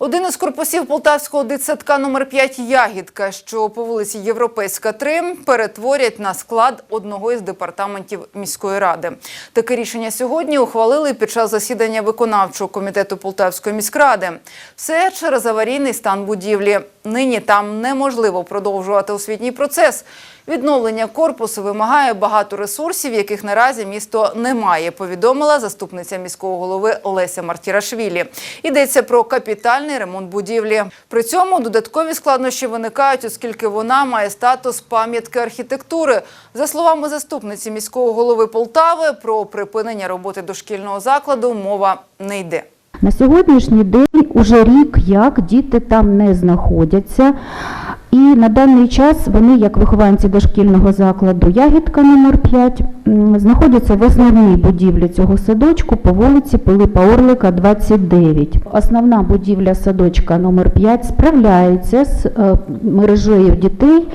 Один із корпусів полтавського дитсадка номер 5 Ягідка, що по вулиці Європейська 3, перетворять на склад одного із департаментів міської ради. Таке рішення сьогодні ухвалили під час засідання виконавчого комітету Полтавської міськради. Все через аварійний стан будівлі. Нині там неможливо продовжувати освітній процес. Відновлення корпусу вимагає багато ресурсів, яких наразі місто не має, повідомила заступниця міського голови Леся Мартірашвілі. Йдеться про капітальний ремонт будівлі. При цьому додаткові складнощі виникають, оскільки вона має статус пам'ятки архітектури. За словами заступниці міського голови Полтави, про припинення роботи дошкільного закладу мова не йде. На сьогоднішній день уже рік як діти там не знаходяться. І на даний час вони, як вихованці дошкільного закладу Ягідка номер 5 знаходяться в основній будівлі цього садочку по вулиці Пилипа Орлика, 29. Основна будівля садочка номер 5 справляється з е, мережею дітей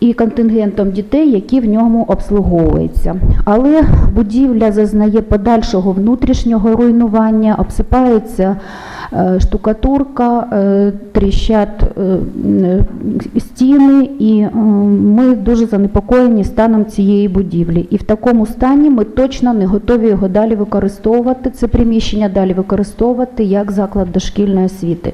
і контингентом дітей, які в ньому обслуговуються. Але будівля зазнає подальшого внутрішнього руйнування, обсипається е, штукатурка, е, тріщать е, стіни, і ми дуже занепокоєні станом цієї будівлі. І в такому стані ми точно не готові його далі використовувати, це приміщення далі використовувати як заклад дошкільної освіти.